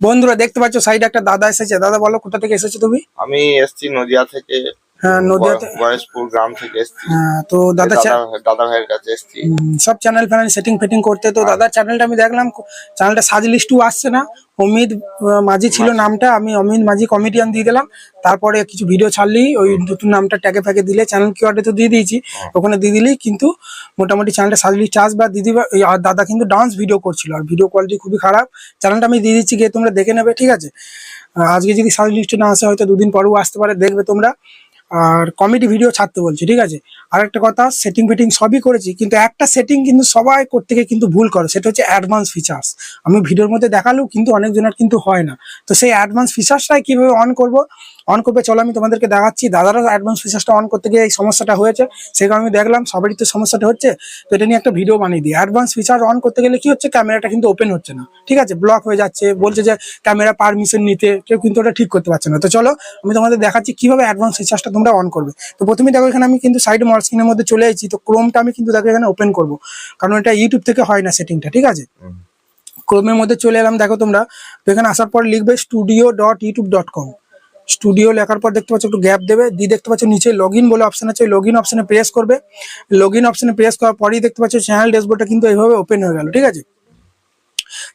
বন্ধুরা, দেখতে পাচ্ছ সাইডে একটা দাদা এসেছে। দাদা, বলো, কোথা থেকে এসেছ তুমি? আমি এসছি নদিয়া থেকে। হ্যাঁ নদিয়াতে বয়- গ্রাম থেকে এসছি। হ্যাঁ, তো দাদা দাদা ভাইয়ের কাছে এসছি। সব চ্যানেল ফ্যানেল সেটিং ফেটিং করতে তো দাদার চ্যানেলটা আমি দেখলাম চ্যানেলটা সাজ লিস্টু আসছে না। অমিত মাঝি ছিল নামটা আমি অমিত মাঝি কমেডিয়ান দিয়ে দিলাম। তারপরে কিছু ভিডিও ছাড়লি ওই নতুন নামটা ট্যাগে ফ্যাগে দিলে চ্যানেল কিওয়ার্ডে তো দিয়ে দিয়েছি। ওখানে দিয়ে দিলেই কিন্তু মোটামুটি চ্যানেলটা সাজ লিস্ট চাষ বা দিদি আর দাদা কিন্তু ডান্স ভিডিও করছিল আর ভিডিও কোয়ালিটি খুবই খারাপ। চ্যানেলটা আমি দিয়ে দিচ্ছি গিয়ে তোমরা দেখে নেবে ঠিক আছে? আজকে যদি সাজ লিস্টে না আসে হয়তো দুদিন পরেও আসতে পারে দেখবে তোমরা। আর কমেডি ভিডিও ছাড়তে বলছি, ঠিক আছে? আর একটা কথা সেটিং ফিটিং সবই করেছি, কিন্তু একটা সেটিং কিন্তু সবাই করতে গিয়ে কিন্তু ভুল করে, সেটা হচ্ছে অ্যাডভান্স ফিচার্স আমি ভিডিওর মধ্যে দেখালেও কিন্তু অনেকজনের কিন্তু হয় না। তো সেই অ্যাডভান্স ফিচার্সটাই কীভাবে অন করব? অন করবে চলো আমি তোমাদেরকে দেখাচ্ছি। দাদারও অ্যাডভান্স ফিচার্সটা অন করতে গিয়ে এই সমস্যাটা হয়েছে। সেই কারণে আমি দেখলাম সবারই তো সমস্যাটা হচ্ছে। তো এটা নিয়ে একটা ভিডিও বানিয়ে দিই। অ্যাডভান্স ফিচার অন করতে গেলে কি হচ্ছে ক্যামেরাটা কিন্তু ওপেন হচ্ছে না। ঠিক আছে? ব্লক হয়ে যাচ্ছে। বলছে যে ক্যামেরা পারমিশন নিতে। কেউ কিন্তু ওটা ঠিক করতে পারছে না। তো চলো আমি তোমাদের দেখাচ্ছি কীভাবে অ্যাডভান্স ফিচার্সটা তোমরা অন করবে। তো প্রথমে দেখো এখানে আমি কিন্তু সাইড মল স্ক্রিনের মধ্যে চলে এসেছি। তো ক্রোমটা আমি কিন্তু দেখো এখানে ওপেন করব। কারণ এটা ইউটিউব থেকে হয় না সেটিংটা ঠিক আছে? ক্রোমের মধ্যে চলে এলাম দেখো তোমরা। তো এখানে আসার পর লিখবে studio dot YouTube dot com studio লেখার পর দেখতে পাচ্ছ একটু গ্যাপ দেবে। দিয়ে দেখতে পাচ্ছ নিচে লগ ইন বলে অপশন আছে। লগ ইন অপশনে প্রেস করবে। লগ ইন অপশনে প্রেস করার পরেই দেখতে পাচ্ছ চ্যানেল ড্যাশবোর্ডটা কিন্তু এইভাবে ওপেন হয়ে গেল ঠিক আছে?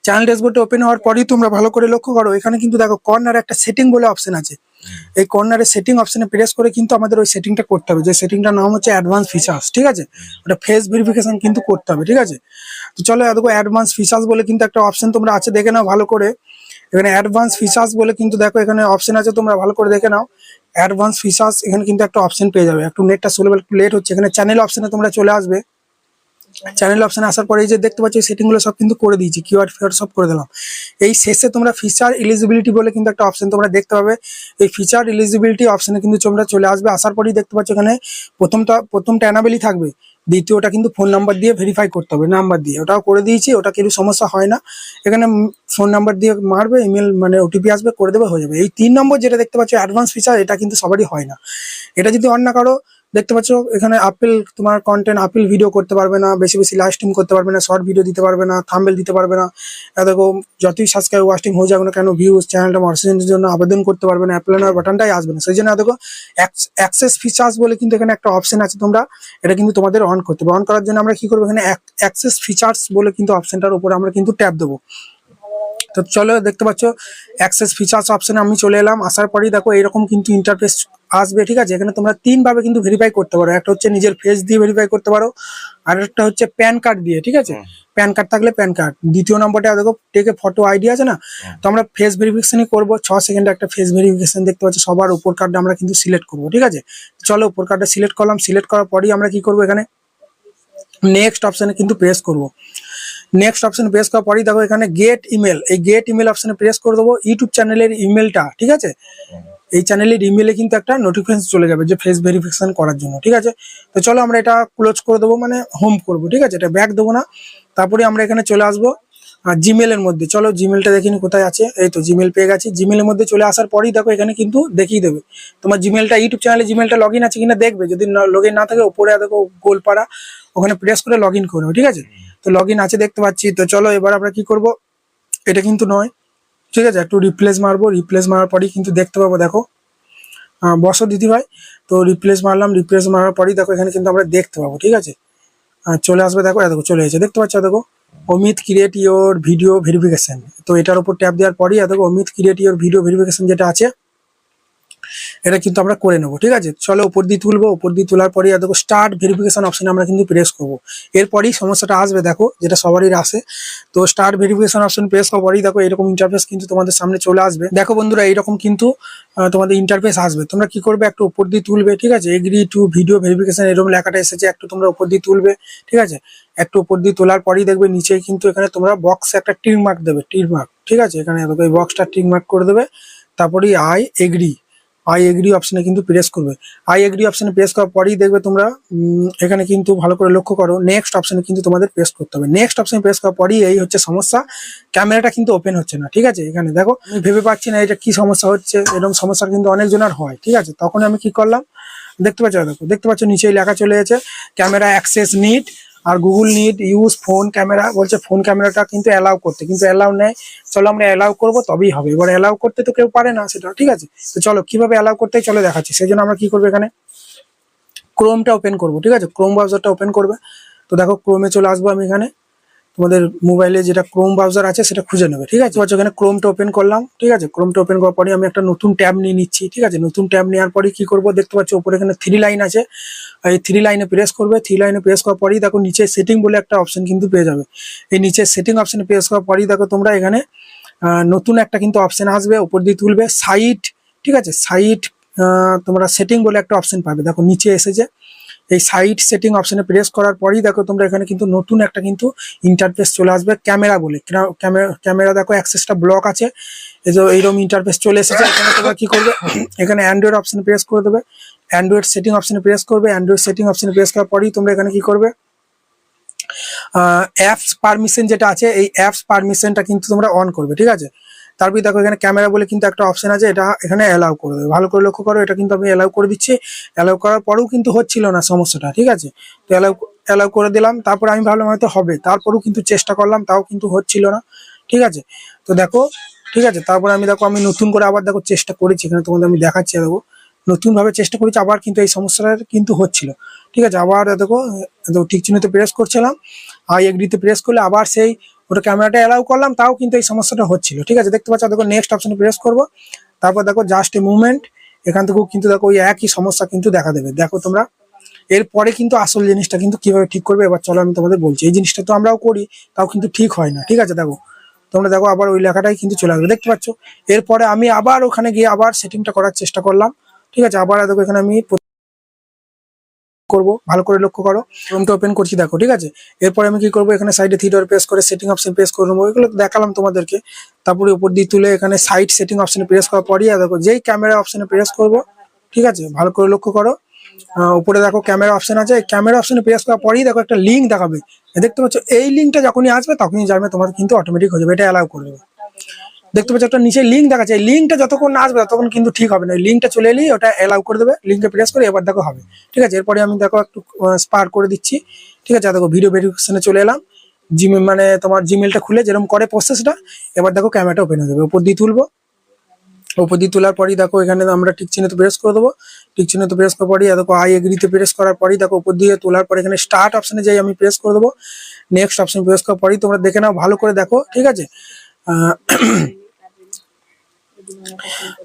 চ্যানেল ড্যাশবোর্ডটা ওপেন হওয়ার পরেই তোমরা ভালো করে লক্ষ্য করো এখানে কিন্তু দেখো কর্নারে একটা সেটিং বলে অপশন আছে। এই কর্নারে সেটিং অপশনে প্রেস করে কিন্তু আমাদের ওই সেটিংটা করতে হবে। যে সেটিংটার নাম হচ্ছে অ্যাডভান্স ফিচার্স ঠিক আছে? ওটা ফেস ভেরিফিকেশন কিন্তু করতে হবে ঠিক আছে? তো চলো দেখো অ্যাডভান্স ফিচার্স বলে কিন্তু একটা অপশন তোমরা আছে দেখে নাও ভালো করে। এখানে অ্যাডভান্স ফিচার্স বলে কিন্তু দেখো এখানে অপশন আছে, তোমরা ভালো করে দেখে নাও। অ্যাডভান্স ফিচার্স এখানে কিন্তু একটা অপশন পেয়ে যাবে। একটু নেটটা সোলেবেল একটু লেট হচ্ছে। এখানে চ্যানেল অপশনে তোমরা চলে আসবে। চ্যানেল অপশনে আসার পরে এই যে দেখতে পাচ্ছ সেটিংগুলো সব কিন্তু করে দিয়েছি কিওয়ার্ড ফিওয়ার্ড সব করে দিলাম। এই শেষে তোমরা ফিচার এলিজিবিলিটি বলে কিন্তু একটা অপশন তোমরা দেখতে পাবে। এই ফিচার এলিজিবিলিটি অপশানে কিন্তু তোমরা চলে আসবে। আসার পরেই দেখতে পাচ্ছ এখানে প্রথমটা প্রথমটা অ্যানাবেলই থাকবে। দ্বিতীয়টা কিন্তু ফোন নাম্বার দিয়ে ভেরিফাই করতে হবে নাম্বার দিয়ে। ওটাও করে দিয়েছি, ওটা কিন্তু সমস্যা হয় না। এখানে ফোন নাম্বার দিয়ে মারবে ইমেল মানে ওটিপি আসবে, করে দেবে, হয়ে যাবে। এই তিন নম্বর যেটা দেখতে পাচ্ছ অ্যাডভান্স ফিচার এটা কিন্তু সবারই হয় না। এটা যদি অন না করো দেখতে পাচ্ছ, এখানে আপেল তোমার কন্টেন্ট আপেল ভিডিও করতে পারবে না, বেশি বেশি লাইভ স্ট্রিম করতে পারবে না শর্ট ভিডিও দিতে পারবে না থাম্বেল দিতে পারবে না। দেখো, যতই সাবস্ক্রাইব ওয়াস্টিং হয়ে যাবে না কেন ভিউজ চ্যানেলটা মনিটাইজেশনের জন্য আবেদন করতে পারবে না অ্যাপ্লাইনার বাটনটাই আসবে না। সেই জন্য দেখো অ্যাক্সেস ফিচার্স বলে কিন্তু এখানে একটা অপশন আছে তোমরা, এটা কিন্তু তোমাদের অন করতে হবে। অন করার জন্য আমরা কি করব, এখানে অ্যাক্সেস ফিচার্স বলে কিন্তু অপশনটার উপরে আমরা কিন্তু ট্যাপ দেবো। তো চলো দেখতে পাচ্ছ অ্যাক্সেস ফিচার্স অপশনে আমি চলে এলাম। আসার পরেই দেখো এরকম কিন্তু ইন্টারফেস আসবে ঠিক আছে? এখানে তোমরা তিন ভাবে কিন্তু ভেরিফাই করতে পারো। একটা হচ্ছে নিজের ফেস দিয়ে ভেরিফাই করতে পারো আর একটা হচ্ছে প্যান কার্ড দিয়ে ঠিক আছে? প্যান কার্ড থাকলে প্যান কার্ড দ্বিতীয় নম্বরটা দেখো টেকে ফটো আইডি আছে না? তো আমরা ফেস ভেরিফিকেশনই করব। ছ সেকেন্ডে একটা ফেস ভেরিফিকেশন দেখতে পাচ্ছি সবার উপর কার্ডটা আমরা কিন্তু সিলেক্ট করব ঠিক আছে? চলো উপর কার্ডটা সিলেক্ট করলাম। সিলেক্ট করার পরেই আমরা কি করব এখানে? নেক্সট অপশনে কিন্তু প্রেস করব। নেক্সট অপশন প্রেস করার পরেই দেখো এখানে গেট ইমেল এই গেট ইমেল অপশনে প্রেস করে দেবো ইউটিউব চ্যানেলের ইমেলটা ঠিক আছে? এই চ্যানেলের ইমেলে কিন্তু একটা নোটিফিকেশন চলে যাবে যে ফেস ভেরিফিকেশন করার জন্য, ঠিক আছে? তো চলো আমরা এটা ক্লোজ করে দেবো মানে হোম করব, ঠিক আছে? এটা ব্যাক দেবো না। তারপরে আমরা এখানে চলে আসব, আর জিমেলের মধ্যে। চলো জিমেলটা দেখিনি কোথায় আছে। এই তো জিমেল পেয়ে গেছি। জিমেলের মধ্যে চলে আসার পরেই দেখো এখানে কিন্তু দেখিয়ে দেবে। তোমার জিমেলটা ইউটিউব চ্যানেলে জিমেলটা লগ আছে কিনা দেখবে। যদি লগ না থাকে ওপরে দেখো গোলপাড়া, ওখানে প্রেস করে লগ ইন করবে ঠিক আছে? তো লগ আছে দেখতে পাচ্ছি। তো চলো এবার আমরা কি করব? এটা কিন্তু নয়। ঠিক আছে, একটু রিপ্লেস মারবো। রিপ্লেস মারার পরেই কিন্তু দেখতে পাবো, দেখো। বসো দিদি ভাই তো রিপ্লেস মারলাম রিপ্লেস মারার পরেই দেখো, এখানে কিন্তু আমরা দেখতে পাবো, ঠিক আছে? চলে আসবে, দেখো দেখো, চলে এসেছে। দেখতে পাচ্ছ দেখো, অমিত ক্রিয়েট ইওর ভিডিও ভেরিফিকেশন তো এটার উপর ট্যাপ দেওয়ার পরেই দেখো, অমিত ক্রিয়েট ইওর ভিডিও ভেরিফিকেশন যেটা আছে এটা কিন্তু আমরা করে নেব, ঠিক আছে? চলো উপর দিয়ে তুলবো, উপর দিয়ে তোলার পরে দেখো স্টার্ট ভেরিফিকেশন অপশনে আমরা কিন্তু প্রেস করব। এরপরই সমস্যাটা আসবে, দেখো, যেটা সবারই আসে। তো স্টার্ট ভেরিফিকেশন অপশন প্রেস করার পরেই দেখো এরকম ইন্টারফেস কিন্তু তোমাদের সামনে চলে আসবে। দেখো বন্ধুরা, এইরকম কিন্তু তোমাদের ইন্টারফেস আসবে। তোমরা কি করবে? একটু উপর দিয়ে তুলবে, ঠিক আছে? এগ্রি টু ভিডিও ভেরিফিকেশন এরকম লেখাটা এসেছে, একটু তোমরা উপর দিয়ে তুলবে, ঠিক আছে? একটু উপর দিয়ে তোলার পরেই দেখবে নিচে কিন্তু এখানে তোমরা বক্স একটা টিক মার্ক দেবে, টিক মার্ক ঠিক আছে? এখানে এই বক্সটা টিক মার্ক করে দেবে, তারপরেই আই এগ্রি আই এগ্রি অপশনে কিন্তু প্রেস করবে। আই এগ্রি অপশনে প্রেস করার পরেই দেখবে তোমরা এখানে কিন্তু ভালো করে লক্ষ্য করো নেক্সট অপশনে কিন্তু তোমাদের প্রেস করতে হবে। নেক্সট অপশনে প্রেস করার পরেই এই হচ্ছে সমস্যা। ক্যামেরাটা কিন্তু ওপেন হচ্ছে না, ঠিক আছে? এখানে দেখো, আমি ভেবে পাচ্ছি না এটা কি সমস্যা হচ্ছে, এরকম সমস্যা কিন্তু অনেকজনের হয়, ঠিক আছে? তখন আমি কি করলাম, দেখতে পাচ্ছ, দেখো, দেখতে পাচ্ছ, নিচেই লেখা চলে গেছে ক্যামেরা অ্যাক্সেস নিট আর Google need use phone camera বলছে ফোন ক্যামেরাটা কিন্তু অ্যালাউ করতে। কিন্তু অ্যালাউ নেয় চলো আমরা অ্যালাউ করব, তবেই হবে। এবার অ্যালাউ করতে তো কেউ পারে না সেটা, ঠিক আছে? তো চলো, কীভাবে অ্যালাউ করতে চলো দেখাচ্ছি। সেই জন্য আমরা কি করব এখানে? ক্রোমটা ওপেন করব, ঠিক আছে? ক্রোম ব্রাউজারটা ওপেন করবে। তো দেখো ক্রোমে চলে আসব আমি এখানে। তোমাদের মোবাইলে যেটা ক্রোম ব্রাউজার আছে সেটা খুঁজে নেবে, ঠিক আছে? এখানে ক্রোমটা ওপেন করলাম, ঠিক আছে? ক্রোমটা ওপেন করার পরে আমি একটা নতুন ট্যাব নিয়ে নিচ্ছি, ঠিক আছে? নতুন ট্যাব নেওয়ার পরে কি করব? দেখতে পাচ্ছ ওপরে এখানে থ্রি লাইন আছে। এই থ্রি লাইনে প্রেস করবে থ্রি লাইনে প্রেস করার পরেই দেখো নিচে সেটিং বলে একটা অপশন কিন্তু পেয়ে যাবে। এই নিচে সেটিং অপশনে প্রেস করার পরেই দেখো তোমরা এখানে নতুন একটা কিন্তু অপশন আসবে, উপর দিয়ে তুলবে সাইট ঠিক আছে? সাইট তোমরা সেটিং বলে একটা অপশন পাবে। দেখো নিচে এসেছে। এই সাইট সেটিং অপশনে প্রেস করার পরেই দেখো তোমরা এখানে কিন্তু নতুন একটা কিন্তু ইন্টারফেস চলে আসবে ক্যামেরা বলে। ক্যামেরা ক্যামেরা দেখো অ্যাক্সেসটা ব্লক আছে। এই যে এইরকম ইন্টারফেস চলে এসেছে, এখানে তোমরা কি করবে? এখানে অ্যান্ড্রয়েড অপশনে প্রেস করে দেবে। অ্যান্ড্রয়েড সেটিং অপশনে প্রেস করবে অ্যান্ড্রয়েড সেটিং অপশনে প্রেস করার পরেই তোমরা এখানে কি করবে? অ্যাপস পারমিশন যেটা আছে, এই অ্যাপস পারমিশনটা কিন্তু তোমরা অন করবে, ঠিক আছে? তারপরে দেখো এখানে ক্যামেরা বলে কিন্তু একটা অপশন আছে, এটা এখানে অ্যালাউ করে দেবে। ভালো করে লক্ষ্য করো, এটা কিন্তু আমি অ্যালাউ করে দিচ্ছি। অ্যালাউ করার পরেও কিন্তু হচ্ছিল না সমস্যাটা, ঠিক আছে? তো অ্যালাউ অ্যালাউ করে দিলাম, তারপর আমি ভাবলাম হয়তো হবে, তারপরেও কিন্তু চেষ্টা করলাম, তাও কিন্তু হচ্ছিল না, ঠিক আছে? তো দেখো, ঠিক আছে? তারপর আমি দেখো, আমি নতুন করে আবার দেখো চেষ্টা করেছি, এখানে তোমাদের আমি দেখাচ্ছি, দেখো। নতুন ভাবে চেষ্টা করেছি, আবার কিন্তু এই সমস্যাটা কিন্তু হচ্ছিল। ঠিক আছে, আবার দেখো দেখো ঠিক চিহ্নতে প্রেস করছিলাম আই এগ্রিতে প্রেস করলে আবার সেই ওটা ক্যামেরাটা অ্যালাউ করলাম, তাও কিন্তু এই সমস্যাটা হচ্ছিল। ঠিক আছে, দেখতে পাচ্ছ, দেখো নেক্সট অপশনে প্রেস করব। তারপর দেখো জাস্ট এ মুভমেন্ট এখান থেকেও কিন্তু দেখো ওই একই সমস্যা কিন্তু দেখা দেবে। দেখো তোমরা, এরপরে কিন্তু আসল জিনিসটা কিন্তু কীভাবে ঠিক করবে, এবার চলো আমি তোমাদের বলছি। এই জিনিসটা তো আমরাও করি, তাও কিন্তু ঠিক হয় না। ঠিক আছে, দেখো, তোমরা দেখো আবার ওই লেখাটাই কিন্তু চলে আসবে। দেখতে পাচ্ছ, এরপরে আমি আবার ওখানে গিয়ে আবার সেটিংটা করার চেষ্টা করলাম। ঠিক আছে, আবার দেখো এখানে আমি করব। ভালো করে লক্ষ্য করো। ক্রোমটা ওপেন করছি, দেখো, ঠিক আছে? এরপরে আমি কি করব? এখানে সাইডে থিয়েটার প্রেস করে সেটিং অপশন প্রেস করে নেব। এগুলো দেখালাম তোমাদেরকে। তারপরে উপর দিয়ে তুলে এখানে সাইড সেটিং অপশনে প্রেস করার পরই দেখো, যেই ক্যামেরা অপশনে প্রেস করব, ঠিক আছে? ভালো করে লক্ষ্য করো। উপরে দেখো ক্যামেরা অপশন আছে। ক্যামেরা অপশনে প্রেস করার পরেই দেখো একটা লিঙ্ক দেখাবে। দেখতে পাচ্ছ, এই লিঙ্কটা যখনই আসবে, তখনই জানবে তোমার কিন্তু অটোমেটিক হয়ে যাবে। এটা অ্যালাউ করে দেবে। দেখতে পাচ্ছ একটা নিচে লিঙ্ক দেখাচ্ছে। লিঙ্কটা যতক্ষণ না আসবে ততক্ষণ কিন্তু ঠিক হবে না। লিঙ্কটা চলে এলেই ওটা অ্যালাউ করে দেবে। লিঙ্কে প্রেস করে এবার দেখো হবে। ঠিক আছে? এরপরে আমি দেখো একটু স্পার করে দিচ্ছি। ঠিক আছে? দেখো ভিডিও ভেরিফিকেশনে চলে এলাম। জিমে মানে তোমার জিমেলটা খুলে যেরকম করে প্রসেসটা এবার দেখো ক্যামেরাটা ওপেন হয়ে যাবে। উপর দিয়ে তুলবো। উপর দিয়ে তোলার পরই দেখো এখানে আমরা টিক চিহ্নতে প্রেস করে দেবো। টিক চিহ্নতে প্রেস করার পরই, দেখো আই এগ্রিতে প্রেস করার পরই, দেখো উপর দিয়ে তোলার পর এখানে স্টার্ট অপশানে যাই আমি প্রেস করে দেবো। নেক্সট অপশন প্রেস করার পরই তোমরা দেখে নাও, ভালো করে দেখো। ঠিক আছে?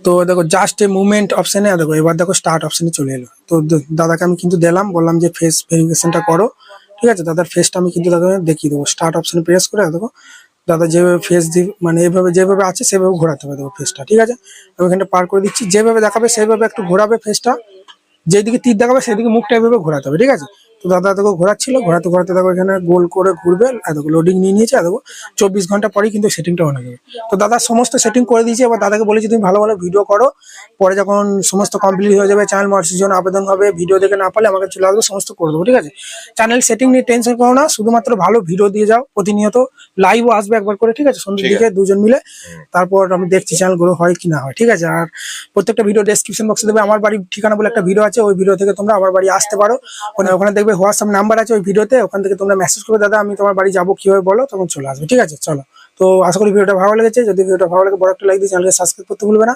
তো দেখো জাস্ট এ মুভমেন্ট অপশানে দেখো, এবার দেখো স্টার্ট অপশানে চলে এলো। তো দাদাকে আমি কিন্তু দিলাম, বললাম যে ফেস ভেরিফিকেশনটা করো। ঠিক আছে? দাদার ফেসটা আমি কিন্তু দাদা দেখিয়ে দেবো। স্টার্ট অপশানে প্রেস করে দেখো, দাদা যেভাবে ফেস দি মানে এভাবে, যেভাবে আছে, সেভাবে ঘোরাতে হবে দেখো ফেসটা ঠিক আছে? আমি এখানটা পার করে দিচ্ছি। যেভাবে দেখাবে সেইভাবে একটু ঘোরাবে ফেসটা যেদিকে তীর দেখাবে, সেদিকে মুখটা এভাবে ঘোরাতে হবে। ঠিক আছে? তো দাদা দেখো ঘোরাচ্ছিল ঘোরাতে ঘোরাতে দেখো এখানে গোল করে ঘুরবে দেখো লোডিং নিয়ে নিয়েছে দেখো চব্বিশ ঘণ্টা পরেই কিন্তু সেটিংটা হয়ে যাবে। তো দাদা সমস্ত সেটিং করে দিয়েছে এবার দাদাকে বলেছি তুমি ভালো ভালো ভিডিও করো পরে যখন সমস্ত কমপ্লিট হয়ে যাবে চ্যানেল মার্সির জন্য আবেদন হবে ভিডিও দেখে না পারলে আমাকে চলে আসবে সমস্ত করে দেবো ঠিক আছে? চ্যানেল সেটিং নিয়ে টেনশন করো না শুধুমাত্র ভালো ভিডিও দিয়ে যাও প্রতিনিয়ত লাইভও আসবে একবার করে ঠিক আছে? সন্ধ্যের দিকে দুজন মিলে তারপর আমি দেখছি চ্যানেল গ্রো হয় কি না হয় ঠিক আছে? আর প্রত্যেকটা ভিডিও ডেসক্রিপশন বক্সে দেবে আমার বাড়ির ঠিকানা বলে একটা ভিডিও আছে ওই ভিডিও থেকে তোমরা আমার বাড়ি আসতে পারো। ওখানে ওখানে দেখবে হোয়াটসঅ্যাপ নাম্বার আছে ওই ভিডিওতে, ওখান থেকে তোমরা মেসেজ করবে, দাদা, আমি তোমার বাড়ি যাব কীভাবে বলো? তখন চলে আসবে। ঠিক আছে, চলো। তো আশা করি ভিডিওটা ভালো লেগেছে। যদি ভিডিওটা ভালো লাগে, বড় একটা লাইক দিয়ে চ্যানেলকে সাবস্ক্রাইব করতে ভুলবে না।